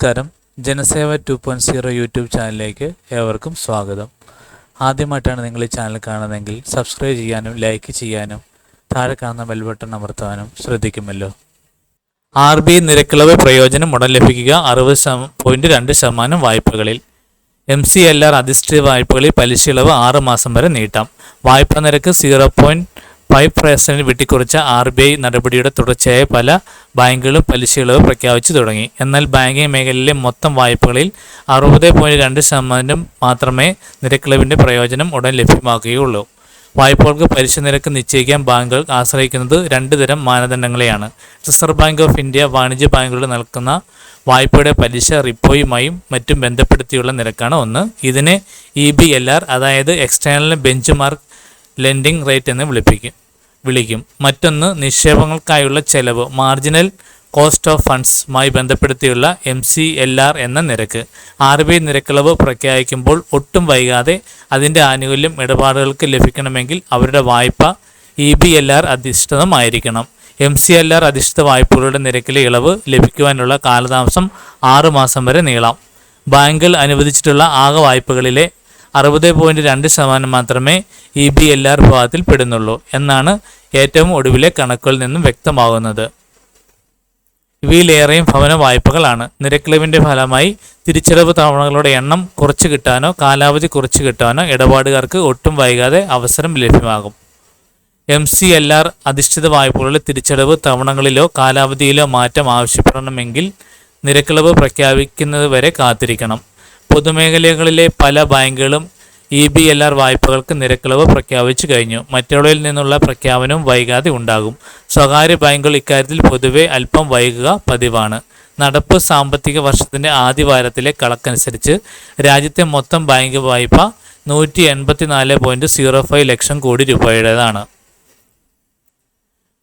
നമസ്കാരം. Janaseva two point zero YouTube ചാനലിലേക്ക് ഏവർക്കും സ്വാഗതം. ആദ്യമായിട്ടാണ് നിങ്ങൾ ഈ ചാനൽ കാണുന്നതെങ്കിൽ സബ്സ്ക്രൈബ് ചെയ്യാനും ലൈക്ക് ചെയ്യാനും താഴെ കാണുന്ന ബെൽ ബട്ടൺ അമർത്താനും ശ്രദ്ധിക്കുമല്ലോ. ആർ ബി നിരക്കിളവ് പ്രയോജനം ഉടൻ ലഭിക്കുക അറുപത് പോയിന്റ് രണ്ട് ശതമാനം വായ്പകളിൽ. എം സി എൽ ആർ അധിഷ്ഠിത വായ്പകളിൽ പലിശ ഇളവ് ആറ് മാസം വരെ നീട്ടാം. വായ്പാ നിരക്ക് സീറോ പോയിന്റ് ഫൈവ് പെർസെന്റ് വെട്ടിക്കുറച്ച ആർ ബി ഐ നടപടിയുടെ തുടർച്ചയായ പല ബാങ്കുകളും പലിശ ഇളവ് പ്രഖ്യാപിച്ചു തുടങ്ങി. എന്നാൽ ബാങ്കിംഗ് മേഖലയിലെ മൊത്തം വായ്പകളിൽ അറുപത് പോയിന്റ് രണ്ട് ശതമാനം മാത്രമേ നിരക്കിളവിന്റെ പ്രയോജനം ഉടൻ ലഭ്യമാക്കുകയുള്ളൂ. വായ്പകൾക്ക് പലിശ നിരക്ക് നിശ്ചയിക്കാൻ ബാങ്കുകൾ ആശ്രയിക്കുന്നത് രണ്ട് തരം മാനദണ്ഡങ്ങളെയാണ്. റിസർവ് ബാങ്ക് ഓഫ് ഇന്ത്യ വാണിജ്യ ബാങ്കുകൾ നൽകുന്ന വായ്പയുടെ പലിശ റിപ്പോയുമായും മറ്റും ബന്ധപ്പെടുത്തിയുള്ള നിരക്കാണ് ഒന്ന്. ഇതിനെ ഇ ബി എൽ ആർ അതായത് external bench mark lending rate എന്ന് വിളിപ്പിക്കും. വിളിക്കും. മറ്റൊന്ന് നിക്ഷേപങ്ങൾക്കായുള്ള ചെലവ് മാർജിനൽ കോസ്റ്റ് ഓഫ് ഫണ്ട്സുമായി ബന്ധപ്പെടുത്തിയുള്ള എം സി എൽ ആർ എന്ന നിരക്ക്. ആർ ബി ഐ നിരക്കിളവ് പ്രഖ്യാപിക്കുമ്പോൾ ഒട്ടും വൈകാതെ അതിന്റെ ആനുകൂല്യം ഇടപാടുകൾക്ക് ലഭിക്കണമെങ്കിൽ അവരുടെ വായ്പ ഇ ബി എൽ ആർ അധിഷ്ഠിതമായിരിക്കണം. എം സി എൽ ആർ അധിഷ്ഠിത വായ്പകളുടെ നിരക്കിലെ ഇളവ് ലഭിക്കുവാനുള്ള കാലതാമസം ആറുമാസം വരെ നീളാം. ബാങ്കിൽ അനുവദിച്ചിട്ടുള്ള ആകെ വായ്പകളിലെ അറുപത് പോയിന്റ് രണ്ട് ശതമാനം മാത്രമേ ഇ ബി എൽ ആർ വിഭാഗത്തിൽ പെടുന്നുള്ളൂ എന്നാണ് ഏറ്റവും ഒടുവിലെ കണക്കുകളിൽ നിന്നും വ്യക്തമാകുന്നത്. ഇവയിലേറെയും ഭവന വായ്പകളാണ്. നിരക്കിളവിന്റെ ഫലമായി തിരിച്ചടവ് തവണകളുടെ എണ്ണം കുറച്ച് കിട്ടാനോ കാലാവധി കുറച്ച് കിട്ടാനോ ഇടപാടുകാർക്ക് ഒട്ടും വൈകാതെ അവസരം ലഭ്യമാകും. എം സി എൽ ആർ അധിഷ്ഠിത വായ്പകളുടെ തിരിച്ചടവ് തവണകളിലോ കാലാവധിയിലോ മാറ്റം ആവശ്യപ്പെടണമെങ്കിൽ നിരക്കിളവ് പ്രഖ്യാപിക്കുന്നതുവരെ കാത്തിരിക്കണം. പൊതുമേഖലകളിലെ പല ബാങ്കുകളും ഇ ബി എൽ ആർ വായ്പകൾക്ക് നിരക്കിളവ് പ്രഖ്യാപിച്ചു കഴിഞ്ഞു. മറ്റുള്ളവരിൽ നിന്നുള്ള പ്രഖ്യാപനവും വൈകാതെ ഉണ്ടാകും. സ്വകാര്യ ബാങ്കുകൾ ഇക്കാര്യത്തിൽ പൊതുവെ അല്പം വൈകുക പതിവാണ്. നടപ്പ് സാമ്പത്തിക വർഷത്തിന്റെ ആദ്യ വാരത്തിലെ കണക്കനുസരിച്ച് രാജ്യത്തെ മൊത്തം ബാങ്ക് വായ്പ നൂറ്റി എൺപത്തി നാല് point zero five lakh crore രൂപയുടേതാണ്.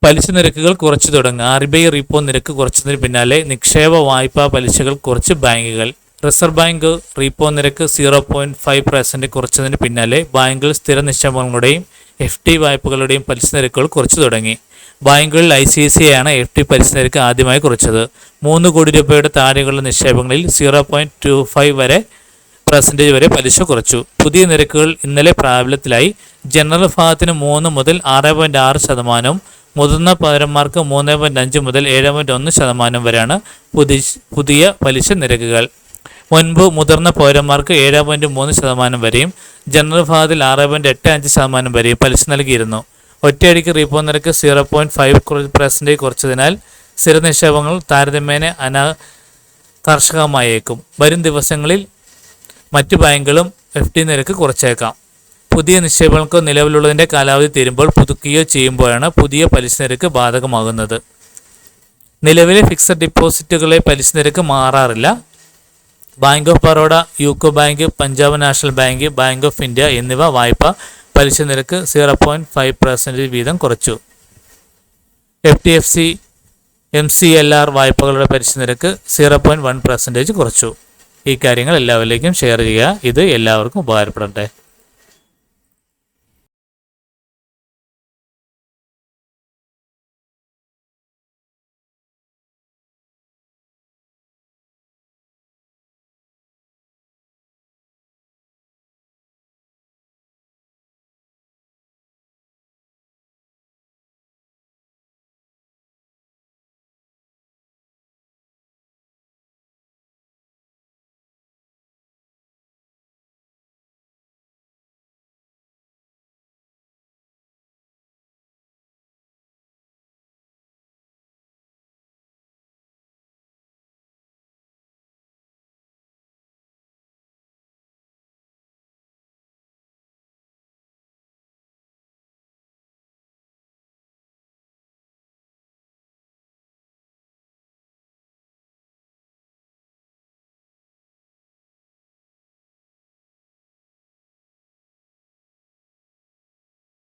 പലിശ നിരക്കുകൾ കുറച്ചു തുടങ്ങുക ആർ ബി ഐ റിപ്പോ നിരക്ക് കുറച്ചതിന് പിന്നാലെ നിക്ഷേപ വായ്പാ പലിശകൾ കുറച്ച് ബാങ്കുകൾ. റിസർവ് ബാങ്ക് റീപ്പോ നിരക്ക് സീറോ പോയിന്റ് ഫൈവ് പെർസെന്റ് കുറച്ചതിന് പിന്നാലെ ബാങ്കുകൾ സ്ഥിര നിക്ഷേപങ്ങളുടെയും എഫ് ടി വായ്പകളുടെയും പലിശ നിരക്കുകൾ കുറച്ചു തുടങ്ങി. ബാങ്കുകളിൽ ഐ സി സി ആണ് എഫ് ടി പലിശ നിരക്ക് ആദ്യമായി കുറച്ചത്. മൂന്ന് കോടി രൂപയുടെ താഴെയുള്ള നിക്ഷേപങ്ങളിൽ സീറോ പോയിന്റ് ടു ഫൈവ് വരെ പെർസെന്റേജ് വരെ പലിശ കുറച്ചു. പുതിയ നിരക്കുകൾ ഇന്നലെ പ്രാബല്യത്തിലായി. ജനറൽ വിഭാഗത്തിന് മൂന്ന് മുതൽ ആറ് പോയിന്റ് ആറ് ശതമാനവും മുതിർന്ന പൗരന്മാർക്ക് മൂന്ന് പോയിന്റ് അഞ്ച് മുതൽ ഏഴ് പോയിന്റ് ഒന്ന് ശതമാനം വരെയാണ് പുതിയ പലിശ നിരക്കുകൾ. മുൻപ് മുതിർന്ന പൗരന്മാർക്ക് ഏഴ് പോയിന്റ് മൂന്ന് ശതമാനം വരെയും ജനറൽ വിഭാഗത്തിൽ ആറ് പോയിന്റ് എട്ട് അഞ്ച് ശതമാനം വരെയും പലിശ നൽകിയിരുന്നു. ഒറ്റയടിക്ക് റീപ്പോ നിരക്ക് സീറോ പോയിന്റ് ഫൈവ് പെർസെന്റേജ് കുറച്ചതിനാൽ സ്ഥിര നിക്ഷേപങ്ങൾ താരതമ്യേന അനാ കർഷകമായേക്കും. വരും ദിവസങ്ങളിൽ മറ്റു ബാങ്കുകളും എഫ് ഡി നിരക്ക് കുറച്ചേക്കാം. പുതിയ നിക്ഷേപങ്ങൾക്ക് നിലവിലുള്ളതിന്റെ കാലാവധി തീരുമ്പോൾ പുതുക്കുകയോ ചെയ്യുമ്പോഴാണ് പുതിയ പലിശ നിരക്ക് ബാധകമാകുന്നത്. നിലവിലെ ഫിക്സഡ് ഡിപ്പോസിറ്റുകളെ പലിശ നിരക്ക് മാറാറില്ല. Bank of Baroda UCO bank Punjab national bank bank of India എന്നിവ വായ്പ പലിശ നിരക്ക് സീറോ പോയിന്റ് ഫൈവ് പെർസെന്റേജ് വീതം കുറച്ചു. F T F C M C L R വായ്പകളുടെ പലിശ നിരക്ക് സീറോ പോയിന്റ് വൺ പെർസെന്റേജ് കുറച്ചു. ഈ കാര്യങ്ങൾ എല്ലാവരിലേക്കും ഷെയർ ചെയ്യുക. ഇത് എല്ലാവർക്കും ഉപകാരപ്പെടട്ടെ.